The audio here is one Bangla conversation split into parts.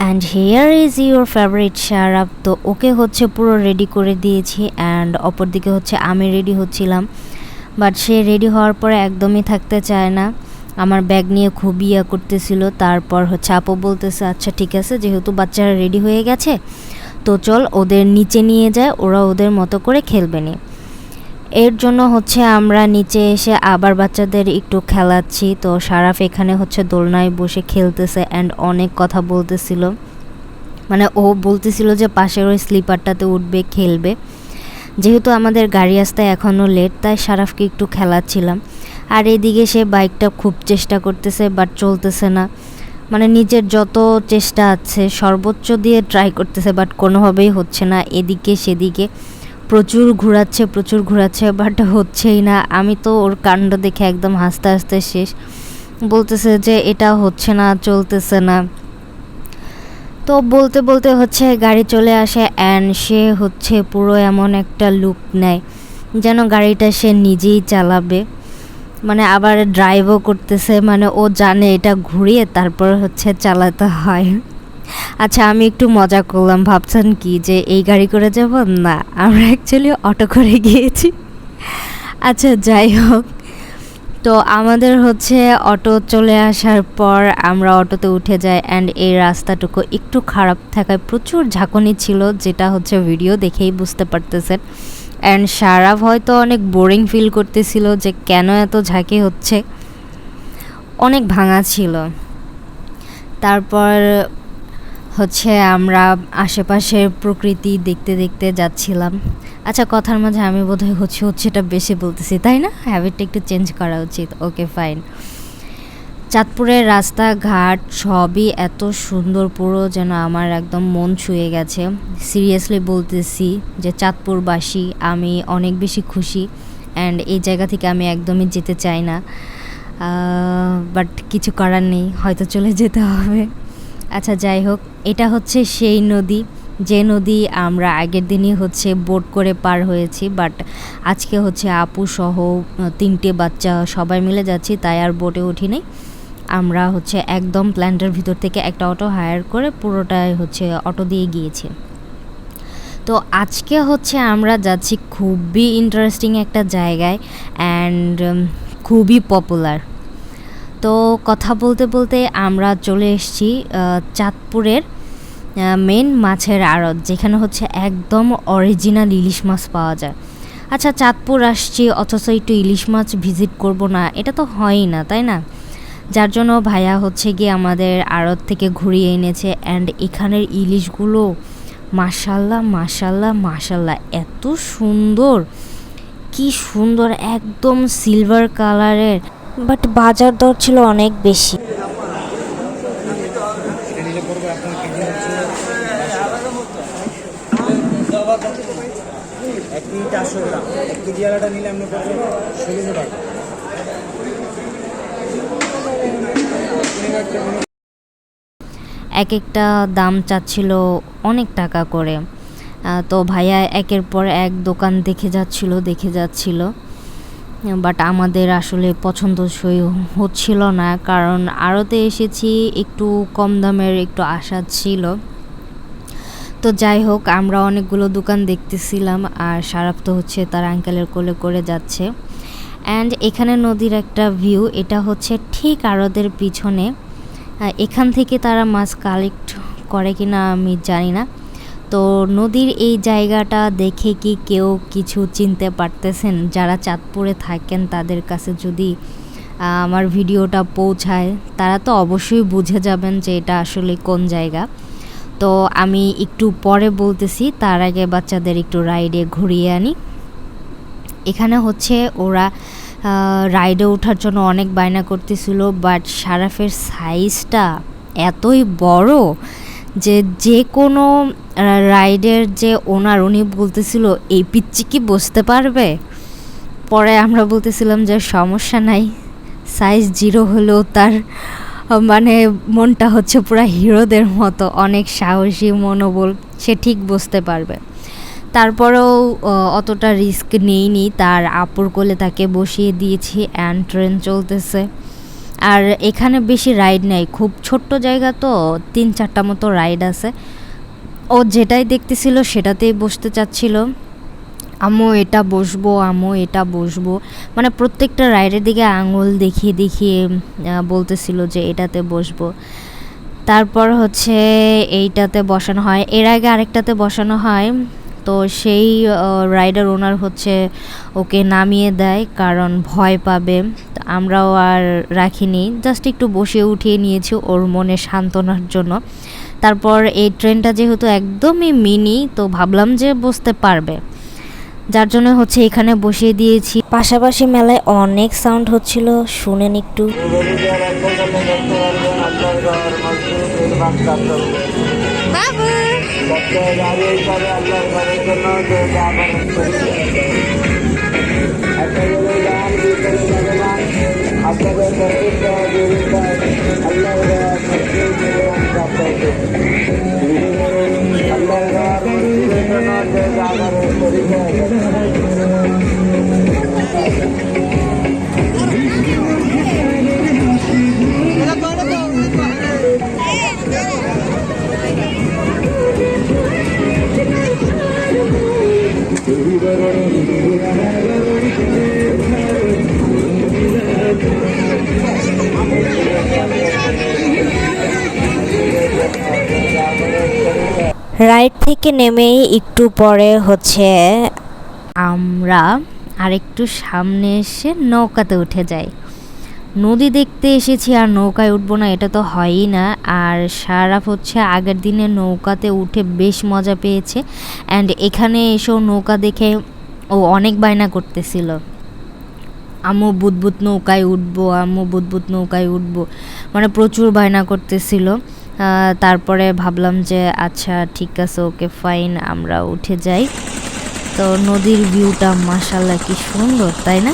And here is your favourite shut up তো ওকে হচ্ছে পুরো রেডি করে দিয়েছি অ্যান্ড অপরদিকে হচ্ছে আমি রেডি হচ্ছিলাম। বাট সে রেডি হওয়ার পরে একদমই থাকতে চায় না। আমার ব্যাগ নিয়ে খুবই ইয়া করতেছিল। তারপর হচ্ছে আপু বলতেছে আচ্ছা ঠিক আছে, যেহেতু বাচ্চারা রেডি হয়ে গেছে, তো চল ওদের নিচে নিয়ে যায়, ওরা ওদের মতো করে খেলবে নি। এর জন্য হচ্ছে আমরা নিচে এসে আবার বাচ্চাদের একটু খেলাচ্ছি। তো সারাফ এখানে হচ্ছে দোলনায় বসে খেলতেছে অ্যান্ড অনেক কথা বলতেছিল। মানে ও বলতেছিল যে পাশের ওই স্লিপারটাতে উঠবে, খেলবে। যেহেতু আমাদের গাড়ি আসতে এখনও লেট তাই সারাফকে একটু খেলাচ্ছিলাম। আর এদিকে সে বাইকটা খুব চেষ্টা করতেছে বাট চলতেছে না। মানে নিজের যত চেষ্টা আছে, সর্বোচ্চ দিয়ে ট্রাই করতেছে বাট কোনোভাবেই হচ্ছে না, এদিকে সেদিকে। প্রচুর ঘোরাচ্ছে প্রচুর ঘোরাচ্ছে বাট হচ্ছেই না। আমি তো ওর কাণ্ড দেখে একদম হাসতে হাসতে শেষ। বলতেছে যে এটা হচ্ছে না, চলতেছে না। তো বলতে বলতে হচ্ছে গাড়ি চলে আসে অ্যান্ড সে হচ্ছে পুরো এমন একটা লুক নেয়, যেন গাড়িটা সে নিজেই চালাবে। মানে আবার ড্রাইভও করতেছে মানে ও জানে এটা ঘুরিয়ে তারপর হচ্ছে চালাতে হয়। আচ্ছা আমি একটু মজা করলাম। ভাবছেন কি যে এই গাড়ি করে যাব? না, আমরা অ্যাকচুয়ালি অটো করে গিয়েছি। আচ্ছা যাই হোক। তো আমাদের হচ্ছে অটো চলে আসার পর আমরা অটোতে উঠে যাই অ্যান্ড এই রাস্তাটুকু একটু খারাপ থাকায় প্রচুর ঝাঁকুনি ছিল, যেটা হচ্ছে ভিডিও দেখেই বুঝতে পারতেছেন। অ্যান্ড সারাফ হয়তো অনেক বোরিং ফিল করতেছিল যে কেন এত ঝাঁকি হচ্ছে। অনেক ভাঙা ছিল। তারপর হচ্ছে আমরা আশেপাশের প্রকৃতি দেখতে দেখতে যাচ্ছিলাম। আচ্ছা কথার মাঝে আমি বোধহয় হচ্ছে হচ্ছে এটা বেশি বলতেছি, তাই না? হ্যাবিটটা একটু চেঞ্জ করা উচিত। ওকে ফাইন চাঁদপুরের রাস্তাঘাট সবই এত সুন্দর, পুরো যেন আমার একদম মন ছুঁয়ে গেছে। সিরিয়াসলি বলতেছি যে চাঁদপুরবাসী, আমি অনেক বেশি খুশি অ্যান্ড এই জায়গা থেকে আমি একদমই যেতে চাই না। বাট কিছু করার নেই, হয়তো চলে যেতে হবে। আচ্ছা যাই হোক, এটা হচ্ছে সেই নদী। যে নদী আমরা আগের দিনই হচ্ছে বোট করে পার হয়েছি, বাট আজকে হচ্ছে আপু সহ তিনটে বাচ্চা সবাই মিলে যাচ্ছি, তাই আর বোটে উঠি আমরা হচ্ছে একদম প্ল্যান্টের ভিতর থেকে একটা অটো হায়ার করে পুরোটাই হচ্ছে অটো দিয়ে গিয়েছি। তো আজকে হচ্ছে আমরা যাচ্ছি খুবই ইন্টারেস্টিং একটা জায়গায় অ্যান্ড খুবই পপুলার তো কথা বলতে বলতে আমরা চলে এসেছি চাঁদপুরের মেন মাছের আড়ত, যেখানে হচ্ছে একদম অরিজিনাল ইলিশ মাছ পাওয়া যায়। আচ্ছা চাঁদপুর আসছি, অথচ একটু ইলিশ মাছ ভিজিট করব না, এটা তো হয়ই না, তাই না? যার জন্য ভাইয়া হচ্ছে গিয়ে আমাদের আড়ত থেকে ঘুরিয়ে এনেছে অ্যান্ড এখানের ইলিশগুলো মাসাল্লাহ মাসাল্লাহ মাসাল্লাহ এত সুন্দর, কি সুন্দর, একদম সিলভার কালারের বাট বাজার দর ছিল অনেক বেশি। এক কেজি চারশো গ্রাম। এক কেজি আলাটা নিলে আপনি পাবেন ষোলোশো টাকা। এক একটা দাম চাচ্ছিল অনেক টাকা করে। তো ভাইয়া একের পর এক দোকান দেখে যাচ্ছিল দেখে যাচ্ছিল। বাট আমাদের আসলে পছন্দসই হচ্ছিল না, কারণ আড়তে এসেছি একটু কম দামের একটু আশা ছিল। তো যাই হোক, আমরা অনেকগুলো দোকান দেখতেছিলাম আর সারাপ তো হচ্ছে তার আঙ্কেলের কোলে করে যাচ্ছে। অ্যান্ড এখানে নদীর একটা ভিউ এটা হচ্ছে ঠিক আড়দের পিছনে। এখান থেকে তারা মাছ কালেক্ট করে কিনা আমি জানি না। তো নদীর এই জায়গাটা দেখে কি কেউ কিছু চিনতে পারতেছেন? যারা চাঁদপুরে থাকেন, তাদের কাছে যদি আমার ভিডিওটা পৌঁছায়, তারা তো অবশ্যই বুঝে যাবেন যে এটা আসলে কোন জায়গা। তো আমি একটু পরে বলতেছি, তার আগে বাচ্চাদের একটু রাইডে ঘুরিয়ে আনি। এখানে হচ্ছে ওরা রাইডে ওঠার জন্য অনেক বায়না করতেছিল, বাট সারাফের সাইজটা এতই বড় যে যে কোনো রাইডের যে ওনার উনি বলতেছিল, এই পিচ্ছি কি বসতে পারবে? পরে আমরা বলতেছিলাম যে, সমস্যা নাই। সাইজ জিরো হলেও তার মানে মনটা হচ্ছে পুরো হিরোদের মতো। অনেক সাহসী, মনোবল, সে ঠিক বসতে পারবে। তারপরেও অতটা রিস্ক নেইনি। তার আপুর কোলে তাকে বসিয়ে দিয়েছি অ্যান্ড ট্রেন চলতেছে। আর এখানে বেশি রাইড নেই। খুব ছোট্ট জায়গা তো, তিন চারটা মতো রাইড আছে। ও যেটাই দেখতেছিল সেটাতেই বসতে চাচ্ছিল। আম্মু, এটা বসবো, আম্মু, এটা বসবো। মানে প্রত্যেকটা রাইডের দিকে আঙুল দেখিয়ে দেখিয়ে বলতেছিল যে এটাতে বসবো। তারপর হচ্ছে এইটাতে বসানো হয়। এর আগে আরেকটাতে বসানো হয়। তো সেই রাইডার ওনার হচ্ছে ওকে নামিয়ে দেয় কারণ ভয় পাবে। আমরাও আর রাখিনি জাস্ট একটু বসে উঠিয়ে নিয়েছি ওর মনে সান্ত্বনার জন্য। তারপর এই ট্রেনটা যেহেতু একদমই মিনি, তো ভাবলাম যে বসতে পারবে। যার জন্য হচ্ছে এখানে বসিয়ে দিয়েছি। পাশাপাশি মেলায় অনেক সাউন্ড হচ্ছিল, শুনেন একটু। I'm not going to that. I'm not going to be able to do that. Ride থেকে নেমেই একটু পরে হচ্ছে আমরা আরেকটু সামনে এসে নৌকাতে উঠে যাই। নদী দেখতে এসেছি আর নৌকায় উঠবো না, এটা তো হয়ই না। আর সারাফ হচ্ছে আগের দিনে নৌকাতে উঠে বেশ মজা পেয়েছে। অ্যান্ড এখানে এসেও নৌকা দেখে ও অনেক বায়না করতেছিল। আম্মু বুদবুদ নৌকায় উঠবো, আম্মু বুদবুদ নৌকায় উঠবো। মানে প্রচুর বায়না করতেছিল। তারপরে ভাবলাম যে আচ্ছা ঠিক আছে, ওকে ফাইন আমরা উঠে যাই। তো নদীর ভিউটা মাসাল্লাহ কি সুন্দর, তাই না?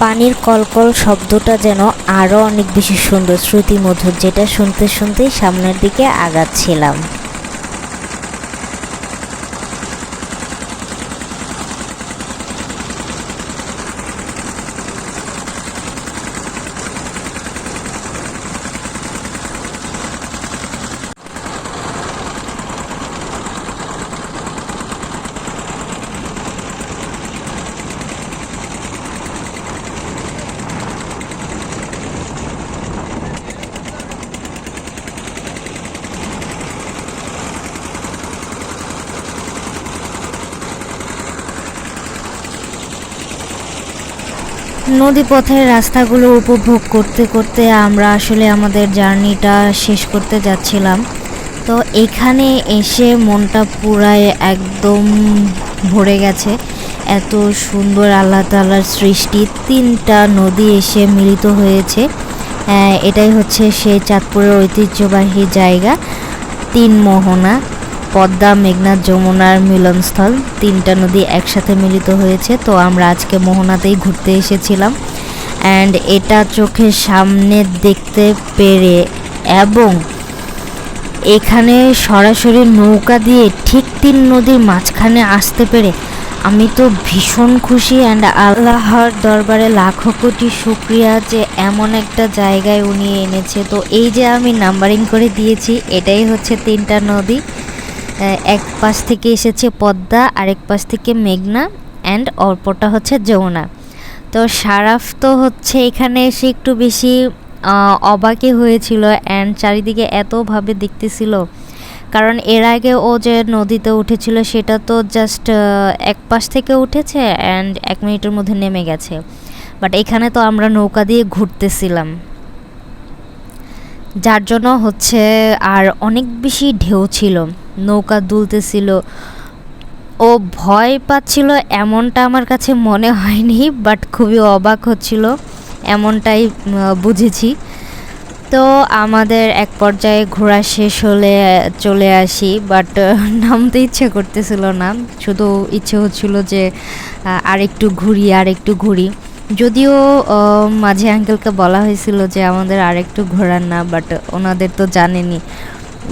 পানির কলকল শব্দটা যেন আরও অনেক বেশি সুন্দর। শ্রুতিমধুর, যেটা শুনতে শুনতেই সামনের দিকে আগাচ্ছিলাম। নদীপথের রাস্তাগুলো উপভোগ করতে করতে আমরা আসলে আমাদের জার্নিটা শেষ করতে যাচ্ছিলাম। তো এখানে এসে মনটা পুরায় একদম ভরে গেছে। এত সুন্দর আল্লাহ তালার সৃষ্টি তিনটা নদী এসে মিলিত হয়েছে। আহ, এটাই হচ্ছে সেই চাঁদপুরের ঐতিহ্যবাহী জায়গা তিন মোহনা পদ্মা, মেঘনা, যমুনার মিলনস্থল, তিনটা নদী একসাথে মিলিত হয়েছে। তো আমরা আজকে মোহনাতেই ঘুরতে এসেছিলাম। অ্যান্ড এটা চোখের সামনে দেখতে পেরে এবং এখানে সরাসরি নৌকা দিয়ে ঠিক তিন নদীর মাঝখানে আসতে পেরে আমি তো ভীষণ খুশি। অ্যান্ড আল্লাহর দরবারে লাখো কোটি শুক্রিয়া যে এমন একটা জায়গায় উনি এনেছে। তো এই যে আমি নাম্বারিং করে দিয়েছি, এটাই হচ্ছে তিনটা নদী। এক পাশ থেকে এসেছে পদ্মা আরেক পাশ থেকে মেঘনা অ্যান্ড অল্পটা হচ্ছে যমুনা। তো সারাফ তো হচ্ছে এখানে এসে একটু বেশি আহ, অবাকই হয়েছিল অ্যান্ড চারিদিকে এতভাবে দেখতেছিল। কারণ এর আগে ও যে নদীতে উঠেছিল সেটা তো জাস্ট এক পাশ থেকে উঠেছে অ্যান্ড এক মিনিটের মধ্যে নেমে গেছে। বাট এখানে তো আমরা নৌকা দিয়ে ঘুরতেছিলাম। যার জন্য হচ্ছে আর অনেক বেশি ঢেউ ছিল নৌকা দুলতেছিল। ও ভয় পাচ্ছিল এমনটা আমার কাছে মনে হয়নি বাট খুবই অবাক হচ্ছিল এমনটাই বুঝেছি। তো আমাদের এক পর্যায়ে ঘোরা শেষ হলে চলে আসি বাট নামতে ইচ্ছে করতেছিল না। শুধু ইচ্ছে হচ্ছিল যে আহ, আরেকটু ঘুরি আর একটু ঘুরি। যদিও মাঝে আঙ্কেলকে বলা হয়েছিল যে আমাদের আরেকটু ঘোরার না বাট ওনাদের তো জানেনি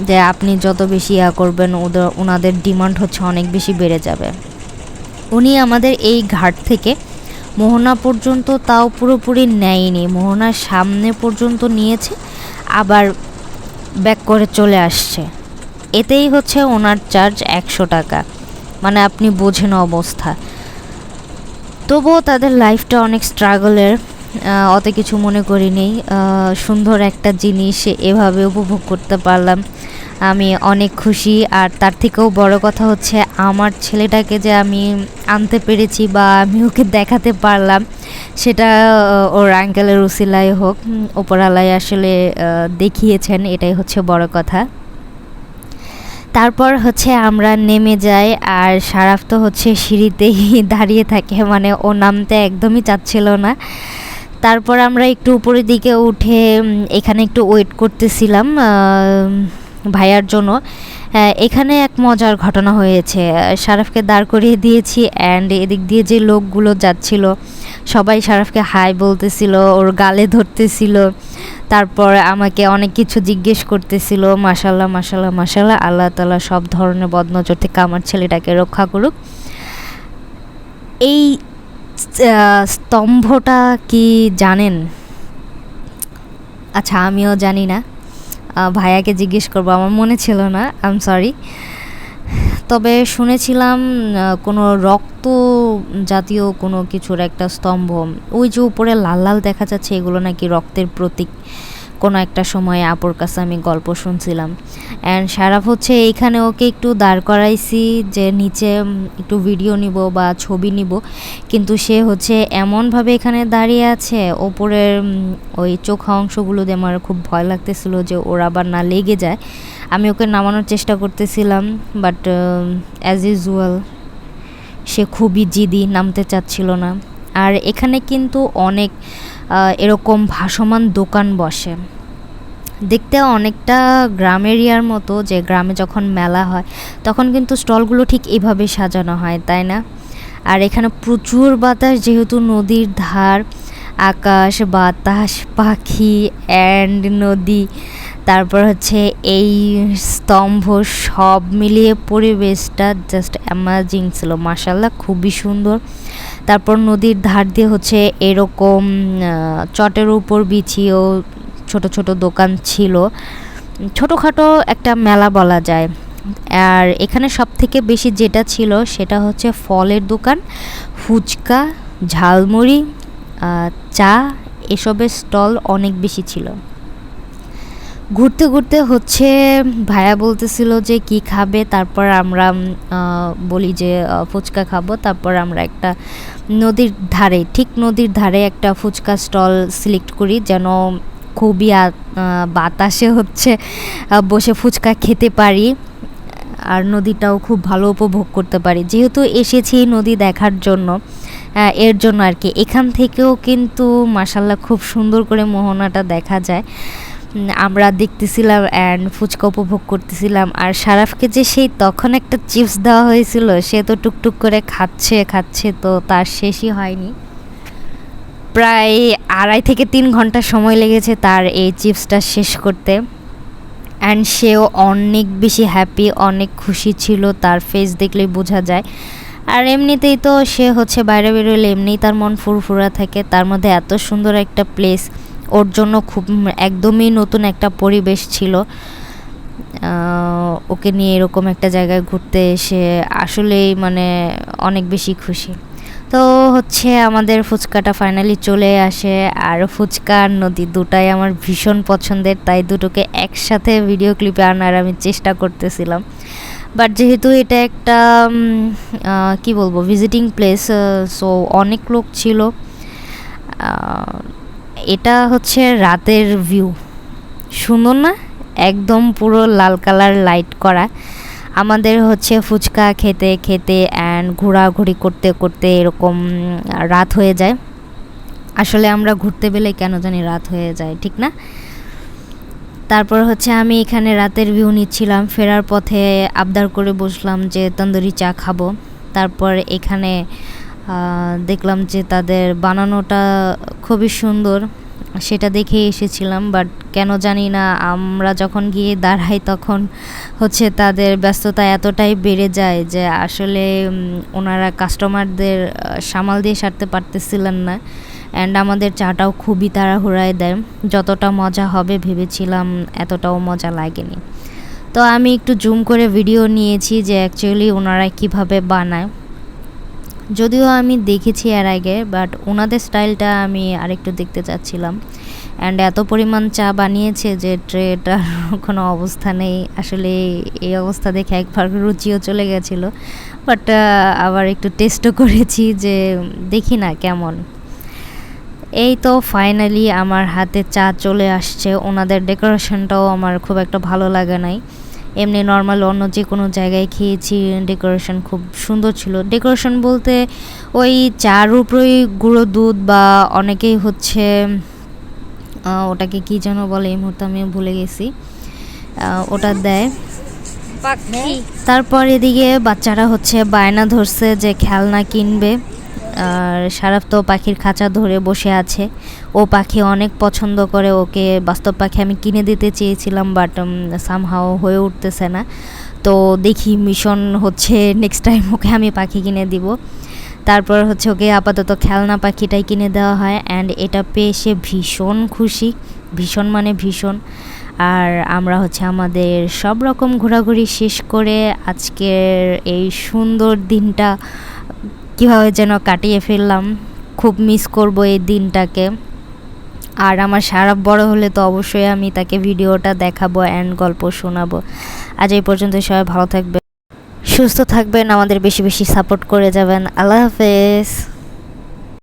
যে আপনি যত বেশি ইয়া করবেন, ওদের, ওনাদের ডিমান্ড হচ্ছে অনেক বেশি বেড়ে যাবে। উনি আমাদের এই ঘাট থেকে মোহনা পর্যন্ত তাও পুরোপুরি নেয়নি। মোহনার সামনে পর্যন্ত নিয়েছে, আবার ব্যাক করে চলে আসছে। এতেই হচ্ছে ওনার চার্জ একশো টাকা। মানে আপনি বোঝেন অবস্থা। তবুও তাদের লাইফটা অনেক স্ট্রাগলের অত কিছু মনে করিনি। সুন্দর একটা জিনিস এভাবে উপভোগ করতে পারলাম। আমি অনেক খুশি। আর তার থেকেও বড় কথা হচ্ছে, আমার ছেলেটাকে যে আমি আনতে পেরেছি বা আমি ওকে দেখাতে পারলাম, সেটা ওর আঙ্কেলের উসিলাই হোক ওপরালায় আসলে দেখিয়েছেন। এটাই হচ্ছে বড় কথা। তারপর হচ্ছে আমরা নেমে যাই আর সারাফ তো হচ্ছে সিঁড়িতেই দাঁড়িয়ে থাকে মানে ও নামতে একদমই চাচ্ছিল না। তারপর আমরা একটু উপরের দিকে উঠে এখানে একটু ওয়েট করতেছিলাম ভাইয়ার জন্য। এখানে এক মজার ঘটনা হয়েছে। সারাফকে দাঁড় করিয়ে দিয়েছি অ্যান্ড এদিক দিয়ে যে লোকগুলো যাচ্ছিল, সবাই সারাফকে হাই বলতেছিল, ওর গালে ধরতেছিল। তারপর আমাকে অনেক কিছু জিজ্ঞেস করতেছিল মাসাল্লাহ মাসাল্লাহ মাসাল্লাহ আল্লাহ তালা সব ধরনের বদনজর থেকে আমার ছেলেটাকে রক্ষা করুক। এই স্তম্ভটা কি জানেন? আচ্ছা আমিও জানি না। ভাইয়াকে জিজ্ঞেস করব, আমার মনে ছিল না আই এম সরি তবে শুনেছিলাম কোনো রক্ত জাতীয় কোনো কিছুর একটা স্তম্ভ। ওই যে উপরে লাল লাল দেখা যাচ্ছে, এগুলো নাকি রক্তের প্রতীক। কোনো একটা সময় আপুর কাছে আমি গল্প শুনছিলাম। অ্যান্ড সারাফ হচ্ছে, এইখানে ওকে একটু দাঁড় করাইছি যে নিচে একটু ভিডিও নিব বা ছবি নিব। কিন্তু সে হচ্ছে এমনভাবে এখানে দাঁড়িয়ে আছে, ওপরের ওই চোখা অংশগুলো দিয়ে আমার খুব ভয় লাগতেছিল যে ওর আবার না লেগে যায়। আমি ওকে নামানোর চেষ্টা করতেছিলাম বাট অ্যাজ ইউজুয়াল সে খুবই জিদি, নামতে চাচ্ছিল না। আর এখানে কিন্তু অনেক এরকম ভাসমান দোকান বসে। দেখতে অনেকটা গ্রাম এরিয়ার মতো, যে গ্রামে যখন মেলা হয়, তখন কিন্তু স্টলগুলো ঠিক এইভাবে সাজানো হয়, তাই না? আর এখানে প্রচুর বাতাস, যেহেতু নদীর ধার, আকাশ, বাতাস, পাখি অ্যান্ড নদী। তারপর হচ্ছে এই স্তম্ভ সব মিলিয়ে পরিবেশটা জাস্ট অ্যামাজিং ছিল মাসাল্লাহ খুবই সুন্দর। তারপর নদীর ধার দিয়ে হচ্ছে এরকম চটের উপর বিছিয়েও ছোট ছোট দোকান ছিল। ছোটোখাটো একটা মেলা বলা যায়। আর এখানে সব থেকে বেশি যেটা ছিল সেটা হচ্ছে ফলের দোকান, ফুচকা, ঝালমুড়ি চা এসবের স্টল অনেক বেশি ছিল। ঘুরতে ঘুরতে হচ্ছে ভাইয়া বলতেছিল যে কি খাবে, তারপর আমরা বলি যে ফুচকা খাব, তারপর আমরা একটা নদীর ধারে, ঠিক নদীর ধারে একটা ফুচকা স্টল সিলেক্ট করি, যেন খুবই বাতাসে হচ্ছে বসে ফুচকা খেতে পারি, আর নদীটাও খুব ভালো উপভোগ করতে পারি। যেহেতু এসেছি নদী দেখার জন্য এর জন্য আর কি। এখান থেকেও কিন্তু মাসাল্লাহ খুব সুন্দর করে মোহনাটা দেখা যায়। আমরা দেখতেছিলাম অ্যান্ড ফুচকা উপভোগ করতেছিলাম। আর সারাফকে যে সেই তখন একটা চিপস দেওয়া হয়েছিল, সে তো টুকটুক করে খাচ্ছে খাচ্ছে তো তার শেষই হয়নি। প্রায় আড়াই থেকে তিন ঘণ্টা সময় লেগেছে তার এই চিপসটা শেষ করতে। অ্যান্ড সেও অনেক বেশি হ্যাপি অনেক খুশি ছিল, তার ফেস দেখলেই বোঝা যায়। আর এমনিতেই তো সে হচ্ছে বাইরে বেরোলে, এমনিই তার মন ফুরফুরা থাকে, তার মধ্যে এত সুন্দর একটা প্লেস ওর জন্য খুব একদমই নতুন একটা পরিবেশ ছিল। ওকে নিয়ে এরকম একটা জায়গায় ঘুরতে এসে আসলেই মানে অনেক বেশি খুশি। তো হচ্ছে আমাদের ফুচকাটা ফাইনালি চলে আসে। আর ফুচকা আর নদী দুটাই আমার ভীষণ পছন্দের, তাই দুটোকে একসাথে ভিডিও ক্লিপে আনার আমি চেষ্টা করতেছিলাম। বাট যেহেতু এটা একটা কি বলব ভিজিটিং প্লেস সো অনেক লোক ছিল। এটা হচ্ছে রাতের ভিউ সুন্দর না? একদম পুরো লাল কালার লাইট করা। আমাদের হচ্ছে ফুচকা খেতে খেতে অ্যান্ড ঘোরাঘুরি করতে করতে এরকম রাত হয়ে যায়। আসলে আমরা ঘুরতে পেলে কেন জানি রাত হয়ে যায়, ঠিক না? তারপর হচ্ছে আমি এখানে রাতের ভিউ নিচ্ছিলাম। ফেরার পথে আবদার করে বসলাম যে, তন্দুরি চা খাব। তারপর এখানে দেখলাম যে তাদের বানানোটা খুবই সুন্দর। সেটা দেখে এসেছিলাম বাট কেন জানি না, আমরা যখন গিয়ে দাঁড়াই তখন হচ্ছে তাদের ব্যস্ততা এতটাই বেড়ে যায় যে আসলে ওনারা কাস্টমারদের সামাল দিয়ে সারতে পারতেছিলেন না। অ্যান্ড আমাদের চাটাও খুবই তাড়াহুড়ায় দেয়। যতটা মজা হবে ভেবেছিলাম, এতটাও মজা লাগেনি। তো আমি একটু জুম করে ভিডিও নিয়েছি যে অ্যাকচুয়ালি ওনারা কীভাবে বানায়। যদিও আমি দেখেছি এর আগে বাট ওনাদের স্টাইলটা আমি আরেকটু দেখতে চাচ্ছিলাম। অ্যান্ড এত পরিমাণ চা বানিয়েছে যে ট্রেটার কোনো অবস্থা নেই। আসলে এই অবস্থা দেখে একবার রুচিও চলে গেছিল। বাট আবার একটু টেস্টও করেছি যে দেখি না কেমন। এই তো ফাইনালি আমার হাতে চা চলে আসছে। ওনাদের ডেকোরেশনটাও আমার খুব একটা ভালো লাগে নাই। এমনি নর্মাল অন্য যে কোনো জায়গায় খেয়েছি ডেকোরেশন খুব সুন্দর ছিল। ডেকোরেশন বলতে ওই চার উপরেই গুঁড়ো দুধ বা অনেকেই হচ্ছে ওটাকে কি যেন বলে এই মুহূর্তে আমি ভুলে গেছি। ওটা দেয়। তারপর এদিকে বাচ্চারা হচ্ছে বায়না ধরছে যে খেলনা কিনবে। আর সারাফ তো পাখির খাঁচা ধরে বসে আছে। ও পাখি অনেক পছন্দ করে ওকে। বাস্তব পাখি আমি কিনে দিতে চেয়েছিলাম বাট সামহাও হয়ে উঠতেছে না। তো দেখি মিশন হচ্ছে নেক্সট টাইম ওকে আমি পাখি কিনে দিব। তারপর হচ্ছে ওকে আপাতত খেলনা পাখিটাই কিনে দেওয়া হয় অ্যান্ড এটা পেয়ে সে ভীষণ খুশি। ভীষণ মানে ভীষণ। আর আমরা হচ্ছে আমাদের সব রকম ঘোরাঘুরি শেষ করে আজকের এই সুন্দর দিনটা কীভাবে যেন কাটিয়ে ফেললাম, খুব মিস করব এই দিনটাকে। আর আমার সারা বড় হলে তো অবশ্যই আমি তাকে ভিডিওটা দেখাবো অ্যান্ড গল্প শোনাবো। আজ এই পর্যন্ত সবাই ভালো থাকবে সুস্থ থাকবেন, আমাদের বেশি বেশি সাপোর্ট করে যাবেন। আল্লাহ হাফেজ।